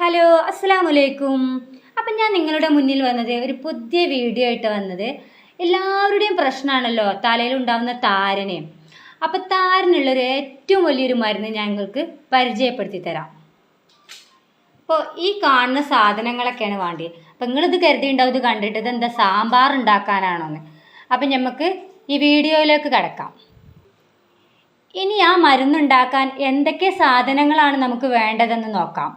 Hello അസ്സാം വലൈക്കും അപ്പം ഞാൻ നിങ്ങളുടെ മുന്നിൽ വന്നത് ഒരു പുതിയ വീഡിയോ ആയിട്ട് വന്നത് എല്ലാവരുടെയും പ്രശ്നമാണല്ലോ തലയിൽ ഉണ്ടാകുന്ന താരനെയും അപ്പം താരനുള്ളൊരു ഏറ്റവും വലിയൊരു മരുന്ന് ഞങ്ങൾക്ക് പരിചയപ്പെടുത്തി തരാം. അപ്പോൾ ഈ കാണുന്ന സാധനങ്ങളൊക്കെയാണ് വേണ്ടത്. അപ്പം നിങ്ങളിത് കരുതിയിട്ടുണ്ടാവും ഇത് കണ്ടിട്ട് ഇത് എന്താ സാമ്പാർ ഉണ്ടാക്കാനാണോന്ന്. അപ്പം നമുക്ക് ഈ വീഡിയോയിലേക്ക് കിടക്കാം. ഇനി ആ മരുന്നുണ്ടാക്കാൻ എന്തൊക്കെ സാധനങ്ങളാണ് നമുക്ക് വേണ്ടതെന്ന് നോക്കാം.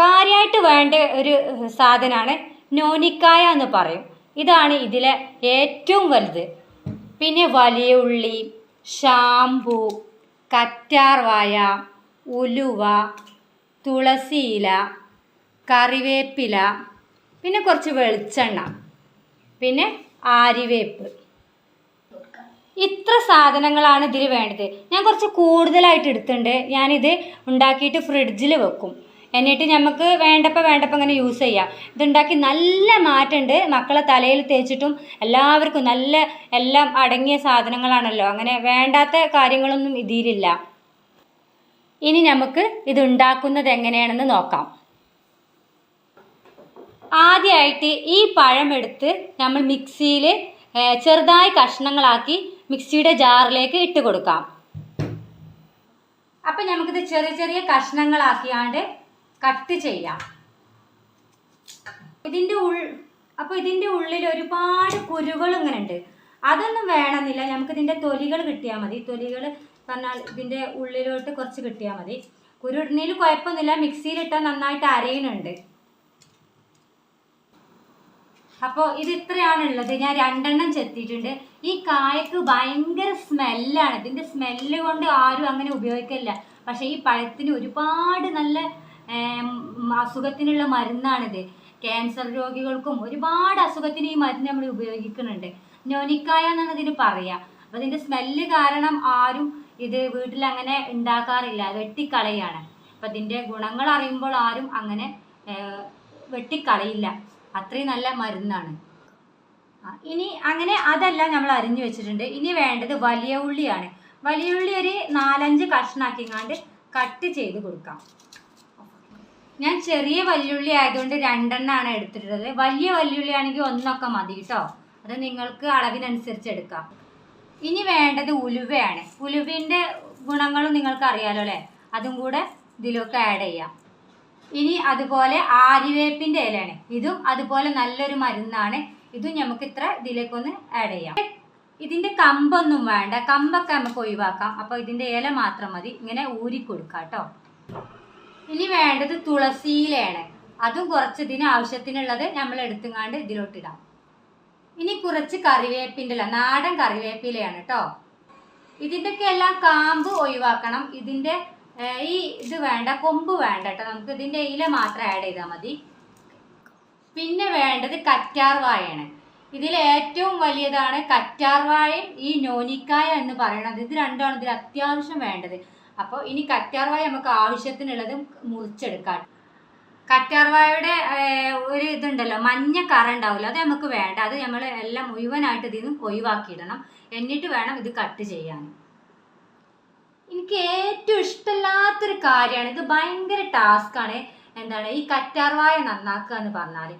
കാര്യമായിട്ട് വേണ്ട ഒരു സാധനമാണ് നോനിക്കായ എന്ന് പറയും. ഇതാണ് ഇതിലെ ഏറ്റവും വലുത്. പിന്നെ വലിയ ഉള്ളി ഷാംപൂ കറ്റാർവായ ഉലുവ തുളസിയില കറിവേപ്പില പിന്നെ കുറച്ച് വെളിച്ചെണ്ണ പിന്നെ ആരിവേപ്പ് ഇത്ര സാധനങ്ങളാണ് ഇതിൽ വേണ്ടത്. ഞാൻ കുറച്ച് കൂടുതലായിട്ട് എടുത്തിട്ടുണ്ട്. ഞാനിത് ഉണ്ടാക്കിയിട്ട് ഫ്രിഡ്ജിൽ വെക്കും. എന്നിട്ട് നമുക്ക് വേണ്ടപ്പോൾ വേണ്ടപ്പോൾ ഇങ്ങനെ യൂസ് ചെയ്യാം. ഇതുണ്ടാക്കി നല്ല മാറ്റമുണ്ട് മക്കളെ തലയിൽ തേച്ചിട്ടും എല്ലാവർക്കും നല്ല എല്ലാം അടങ്ങിയ സാധനങ്ങളാണല്ലോ. അങ്ങനെ വേണ്ടാത്ത കാര്യങ്ങളൊന്നും ഇതിലില്ല. ഇനി നമുക്ക് ഇത് ഉണ്ടാക്കുന്നത് എങ്ങനെയാണെന്ന് നോക്കാം. ആദ്യമായിട്ട് ഈ പഴം എടുത്ത് നമ്മൾ മിക്സിയിൽ ചെറുതായി കഷ്ണങ്ങളാക്കി മിക്സിയുടെ ജാറിലേക്ക് ഇട്ട് കൊടുക്കാം. അപ്പം നമുക്കിത് ചെറിയ ചെറിയ കഷ്ണങ്ങളാക്കിയാണ്ട് കട്ട് ചെയ്യാം. ഇതിന്റെ ഉൾ അപ്പോൾ ഇതിന്റെ ഉള്ളിൽ ഒരുപാട് കുരുകൾ ഇങ്ങനെ ഉണ്ട്. അതൊന്നും വേണമെന്നില്ല. നമുക്ക് ഇതിന്റെ തൊലികൾ കിട്ടിയാൽ മതി. തൊലികൾ പറഞ്ഞാൽ ഇതിന്റെ ഉള്ളിലോട്ട് കുറച്ച് കിട്ടിയാൽ മതി. കുരുടിനിൽ കുഴപ്പമൊന്നുമില്ല. മിക്സിയിലിട്ടാൽ നന്നായിട്ട് അരയുന്നുണ്ട്. അപ്പോൾ ഇത് ഇത്രയാണ് ഉള്ളത്. ഞാൻ രണ്ടെണ്ണം ചെത്തിയിട്ടുണ്ട്. ഈ കായക്ക് ഭയങ്കര സ്മെല്ലാണ്. ഇതിന്റെ സ്മെല്ല് കൊണ്ട് ആരും അങ്ങനെ ഉപയോഗിക്കില്ല പക്ഷേ ഈ പഴത്തിന് ഒരുപാട് നല്ല അസുഖത്തിനുള്ള മരുന്നാണിത്. ക്യാൻസർ രോഗികൾക്കും ഒരുപാട് അസുഖത്തിന് ഈ മരുന്ന് നമ്മൾ ഉപയോഗിക്കുന്നുണ്ട്. നോനിക്കായ എന്നാണ് ഇതിന് പറയുക അപ്പൊ ഇതിന്റെ സ്മെല്ല് കാരണം ആരും ഇത് വീട്ടിൽ അങ്ങനെ ഉണ്ടാക്കാറില്ല. വെട്ടിക്കളയാണ്. അപ്പം ഇതിന്റെ ഗുണങ്ങൾ അറിയുമ്പോൾ ആരും അങ്ങനെ വെട്ടിക്കളയില്ല. അത്രയും നല്ല മരുന്നാണ്. ഇനി അങ്ങനെ അതല്ല നമ്മൾ അരിഞ്ഞു വെച്ചിട്ടുണ്ട്. ഇനി വേണ്ടത് വലിയ ഉള്ളിയാണ്. വലിയ ഉള്ളി ഒരു നാലഞ്ച് കഷ്ണാക്കിങ്ങാണ്ട് കട്ട് ചെയ്ത് കൊടുക്കാം. ഞാൻ ചെറിയ വല്യുള്ളി ആയതുകൊണ്ട് രണ്ടെണ്ണമാണ് എടുത്തിട്ടുള്ളത്. വലിയ വല്യുള്ളി ആണെങ്കിൽ ഒന്നൊക്കെ മതി കേട്ടോ. അത് നിങ്ങൾക്ക് അളവിനനുസരിച്ച് എടുക്കാം. ഇനി വേണ്ടത് ഉലുവയാണ്. ഉലുവിന്റെ ഗുണങ്ങളും നിങ്ങൾക്ക് അറിയാലോ അല്ലേ? അതും കൂടെ ഇതിലൊക്കെ ആഡ് ചെയ്യാം. ഇനി അതുപോലെ ആര്യവേപ്പിന്റെ ഇലയാണ്. ഇതും അതുപോലെ നല്ലൊരു മരുന്നാണ്. ഇതും നമുക്ക് ഇത്ര ഇതിലേക്കൊന്ന് ആഡ് ചെയ്യാം. ഇതിന്റെ കമ്പൊന്നും വേണ്ട. കമ്പൊക്കെ നമുക്ക് ഒഴിവാക്കാം. അപ്പോൾ ഇതിന്റെ ഇല മാത്രം മതി. ഇങ്ങനെ ഊരി കൊടുക്കാം കേട്ടോ. ഇനി വേണ്ടത് തുളസിയിലയാണ് അതും കുറച്ച് ഇതിന് ആവശ്യത്തിനുള്ളത് നമ്മൾ എടുത്തുങ്ങാണ്ട് ഇതിലോട്ടിടാം. ഇനി കുറച്ച് കറിവേപ്പിന്റെ നാടൻ കറിവേപ്പിലയാണ് കേട്ടോ. ഇതിന്റെയൊക്കെ എല്ലാം കാമ്പ് ഒഴിവാക്കണം. ഇതിന്റെ ഈ ഇത് വേണ്ട കൊമ്പ് വേണ്ട കേട്ടോ. നമുക്ക് ഇതിന്റെ ഇല മാത്രം ആഡ് ചെയ്താൽ മതി. പിന്നെ വേണ്ടത് കറ്റാർവാഴയാണ് ഇതിൽ ഏറ്റവും വലിയതാണ് കറ്റാർവാഴയും ഈ നോനിക്കായ എന്ന് പറയുന്നത്. ഇത് രണ്ടാണ് ഇതിൽ അത്യാവശ്യം വേണ്ടത്. അപ്പോൾ ഇനി കറ്റാർവായ നമുക്ക് ആവശ്യത്തിനുള്ളത് മുറിച്ചെടുക്കാം. കറ്റാർവായയുടെ ഒരു ഇതുണ്ടല്ലോ മഞ്ഞ കറ ഉണ്ടാവില്ല അത് നമുക്ക് വേണ്ട. അത് നമ്മൾ എല്ലാം മുഴുവനായിട്ട് ഇതിൽ നിന്നും ഒഴിവാക്കിയിടണം. എന്നിട്ട് വേണം ഇത് കട്ട് ചെയ്യാൻ. എനിക്ക് ഏറ്റവും ഇഷ്ടമില്ലാത്തൊരു കാര്യമാണ്. ഇത് ഭയങ്കര ടാസ്ക്കാണ് എന്താണ് ഈ കറ്റാർവായ നന്നാക്കുക എന്ന് പറഞ്ഞാൽ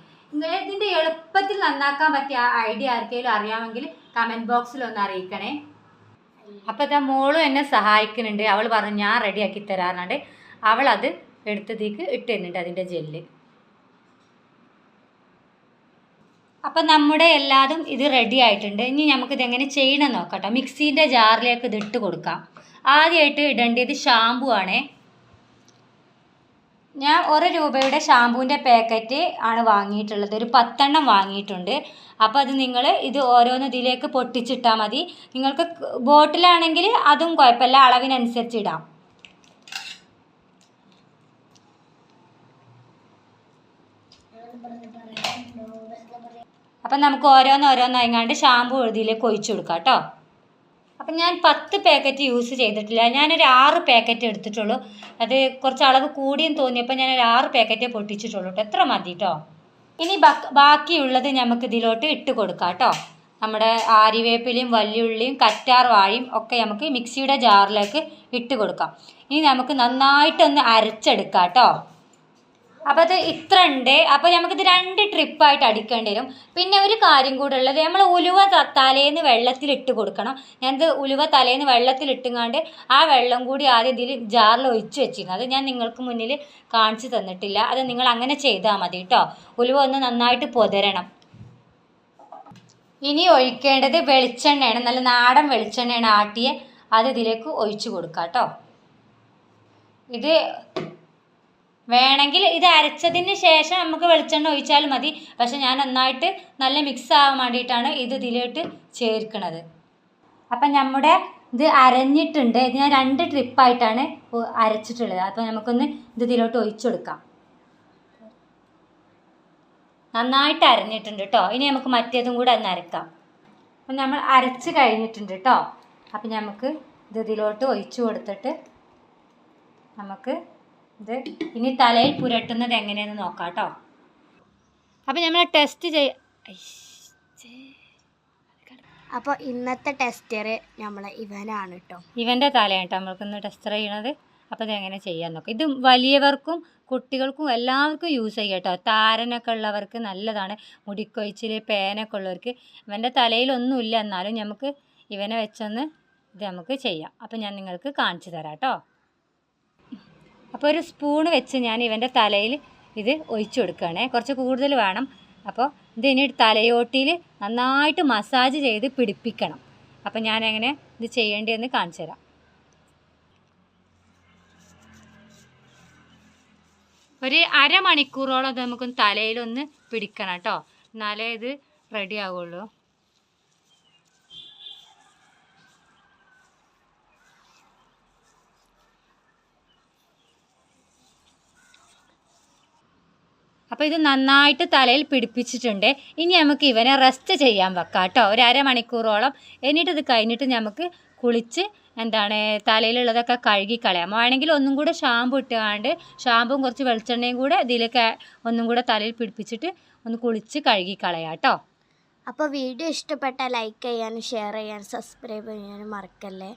ഇതിന്റെ എളുപ്പത്തിൽ നന്നാക്കാൻ പറ്റിയ ഐഡിയ ആർക്കെങ്കിലും അറിയാമെങ്കിൽ കമന്റ് ബോക്സിൽ ഒന്ന് അറിയിക്കണേ. അപ്പോൾ ഇതാ മോളും എന്നെ സഹായിക്കുന്നുണ്ട്. അവൾ പറഞ്ഞു ഞാൻ റെഡി ആക്കി തരാറുണ്ട് അവൾ അത് എടുത്തതേക്ക് ഇട്ട് തരുന്നുണ്ട് അതിന്റെ ജെല്ല്. അപ്പം നമ്മുടെ എല്ലാതും ഇത് റെഡി ആയിട്ടുണ്ട്. ഇനി നമുക്കിത് എങ്ങനെ ചെയ്യണം നോക്കട്ടോ മിക്സീന്റെ ജാറിലേക്ക് ഇത് ഇട്ട് കൊടുക്കാം. ആദ്യമായിട്ട് ഇടേണ്ടത് ഷാമ്പു ആണേ. ഞാൻ ഒരു രൂപയുടെ ഷാമ്പൂവിന്റെ പാക്കറ്റ് ആണ് വാങ്ങിയിട്ടുള്ളത്. ഒരു പത്തെണ്ണം വാങ്ങിയിട്ടുണ്ട്. അപ്പോൾ അത് നിങ്ങൾ ഇത് ഓരോന്ന് ഇതിലേക്ക് പൊട്ടിച്ചിട്ടാൽ മതി. നിങ്ങൾക്ക് ബോട്ടിലാണെങ്കിൽ അതും കുഴപ്പമില്ല. അളവിനനുസരിച്ച് ഇടാം. അപ്പം നമുക്ക് ഓരോന്ന് ഓരോന്നായിങ്ങാണ്ട് ഷാമ്പു ഇതിലേക്ക് ഒഴിച്ചു കൊടുക്കാം കേട്ടോ. അപ്പം ഞാൻ പത്ത് പാക്കറ്റ് യൂസ് ചെയ്തിട്ടില്ല. ഞാനൊരു ആറ് പാക്കറ്റ് എടുത്തിട്ടുള്ളൂ. അത് കുറച്ച് അളവ് കൂടിയും തോന്നിയപ്പോൾ ഞാനൊരു ആറ് പാക്കറ്റ് പൊട്ടിച്ചിട്ടുള്ളൂ കേട്ടോ. എത്ര മതി കേട്ടോ ഇനി ബക്ക് ബാക്കിയുള്ളത് നമുക്ക് ഇതിലോട്ട് ഇട്ട് കൊടുക്കാം കേട്ടോ നമ്മുടെ ആര്യവേപ്പിലയും വല്യുള്ളിയും കറ്റാർ വാഴയും ഒക്കെ നമുക്ക് മിക്സിയുടെ ജാറിലേക്ക് ഇട്ട് കൊടുക്കാം. ഇനി നമുക്ക് നന്നായിട്ടൊന്ന് അരച്ചെടുക്കാം കേട്ടോ അപ്പോൾ അത് ഇത്ര ഉണ്ട് അപ്പോൾ നമുക്കിത് രണ്ട് ട്രിപ്പായിട്ട് അടിക്കേണ്ടി വരും. പിന്നെ ഒരു കാര്യം കൂടെ ഉള്ളത് നമ്മൾ ഉലുവ തലേന്ന് വെള്ളത്തിലിട്ട് കൊടുക്കണം. ഞാനിത് ഉലുവ തലേന്ന് വെള്ളത്തിലിട്ടുങ്ങാണ്ട് ആ വെള്ളം കൂടി ആദ്യം ഇതിൽ ജാറിൽ ഒഴിച്ച് വെച്ചിരുന്നു. അത് ഞാൻ നിങ്ങൾക്ക് മുന്നിൽ കാണിച്ചു തന്നിട്ടില്ല. അത് നിങ്ങൾ അങ്ങനെ ചെയ്താൽ മതി കേട്ടോ ഉലുവ ഒന്ന് നന്നായിട്ട് പൊതരണം. ഇനി ഒഴിക്കേണ്ടത് വെളിച്ചെണ്ണയാണ്. നല്ല നാടൻ വെളിച്ചെണ്ണയാണ് ആട്ടിയെ. അത് ഇതിലേക്ക് ഒഴിച്ചു കൊടുക്കാം കേട്ടോ ഇത് വേണമെങ്കിൽ ഇത് അരച്ചതിന് ശേഷം നമുക്ക് വെളിച്ചെണ്ണ ഒഴിച്ചാൽ മതി. പക്ഷെ ഞാൻ നന്നായിട്ട് നല്ല മിക്സ് ആവാൻ വേണ്ടിയിട്ടാണ് ഇത് ഇതിലോട്ട് ചേർക്കുന്നത്. അപ്പം നമ്മുടെ ഇത് അരഞ്ഞിട്ടുണ്ട്. ഇത് ഞാൻ രണ്ട് ട്രിപ്പായിട്ടാണ് അരച്ചിട്ടുള്ളത്. അപ്പം നമുക്കൊന്ന് ഇത് ഇതിലോട്ട് ഒഴിച്ചു കൊടുക്കാം. നന്നായിട്ട് അരഞ്ഞിട്ടുണ്ട് കേട്ടോ ഇനി നമുക്ക് മറ്റേതും കൂടെ ഒന്ന് അരക്കാം. അപ്പം നമ്മൾ അരച്ച് കഴിഞ്ഞിട്ടുണ്ട് കേട്ടോ അപ്പം നമുക്ക് ഇത് ഇതിലോട്ട് ഒഴിച്ചു കൊടുത്തിട്ട് നമുക്ക് ഇത് ഇനി തലയിൽ പുരട്ടുന്നത് എങ്ങനെയെന്ന് നോക്കാം കേട്ടോ അപ്പം നമ്മൾ ടെസ്റ്റ് ചെയ്യ അപ്പോൾ ഇന്നത്തെ ടെസ്റ്റർ നമ്മൾ ഇവനാണ് കേട്ടോ ഇവന്റെ തലയാണ് കേട്ടോ നമ്മൾക്കൊന്ന് ടെസ്റ്റർ ചെയ്യണത്. അപ്പോൾ ഇത് എങ്ങനെ ചെയ്യാൻ നോക്കാം. ഇത് വലിയവർക്കും കുട്ടികൾക്കും എല്ലാവർക്കും യൂസ് ചെയ്യാം കേട്ടോ താരനൊക്കെ ഉള്ളവർക്ക് നല്ലതാണ്. മുടിക്കൊഴിച്ചിൽ പേനൊക്കെ ഉള്ളവർക്ക്. ഇവന്റെ തലയിലൊന്നുമില്ല. എന്നാലും നമുക്ക് ഇവനെ വെച്ചൊന്ന് ഇത് നമുക്ക് ചെയ്യാം. അപ്പോൾ ഞാൻ നിങ്ങൾക്ക് കാണിച്ചു തരാം കേട്ടോ അപ്പോൾ ഒരു സ്പൂണ് വെച്ച് ഞാൻ ഇവന്റെ തലയിൽ ഇത് ഒഴിച്ചു കൊടുക്കുകയാണേ. കുറച്ച് കൂടുതൽ വേണം. അപ്പോൾ ഇത് ഇനി തലയോട്ടിയിൽ നന്നായിട്ട് മസാജ് ചെയ്ത് പിടിപ്പിക്കണം. അപ്പം ഞാൻ എങ്ങനെ ഇത് ചെയ്യേണ്ടതെന്ന് കാണിച്ചു തരാം. ഒരു അരമണിക്കൂറോളം അത് നമുക്കൊന്ന് തലയിലൊന്ന് പിടിക്കണം കേട്ടോ. എന്നാലേ ഇത് റെഡി ആവുള്ളൂ. അപ്പോൾ ഇത് നന്നായിട്ട് തലയിൽ പിടിപ്പിച്ചിട്ടുണ്ട്. ഇനി നമുക്ക് ഇവനെ റെസ്റ്റ് ചെയ്യാൻ വെക്കാം കേട്ടോ. ഒരു അരമണിക്കൂറോളം എന്നിട്ട് ഇത് കഴിഞ്ഞിട്ട് നമുക്ക് കുളിച്ച് എന്താണ് തലയിലുള്ളതൊക്കെ കഴുകി കളയാം. വേണമെങ്കിൽ ഒന്നും കൂടെ ഷാമ്പു ഇട്ടുകൊണ്ട് ഷാമ്പും കുറച്ച് വെളിച്ചെണ്ണയും കൂടെ ഇതിലൊക്കെ ഒന്നും കൂടെ തലയിൽ പിടിപ്പിച്ചിട്ട് ഒന്ന് കുളിച്ച് കഴുകി കളയാം കേട്ടോ. അപ്പോൾ വീഡിയോ ഇഷ്ടപ്പെട്ടാൽ ലൈക്ക് ചെയ്യാനും ഷെയർ ചെയ്യാനും സബ്സ്ക്രൈബ് ചെയ്യാനും മറക്കല്ലേ?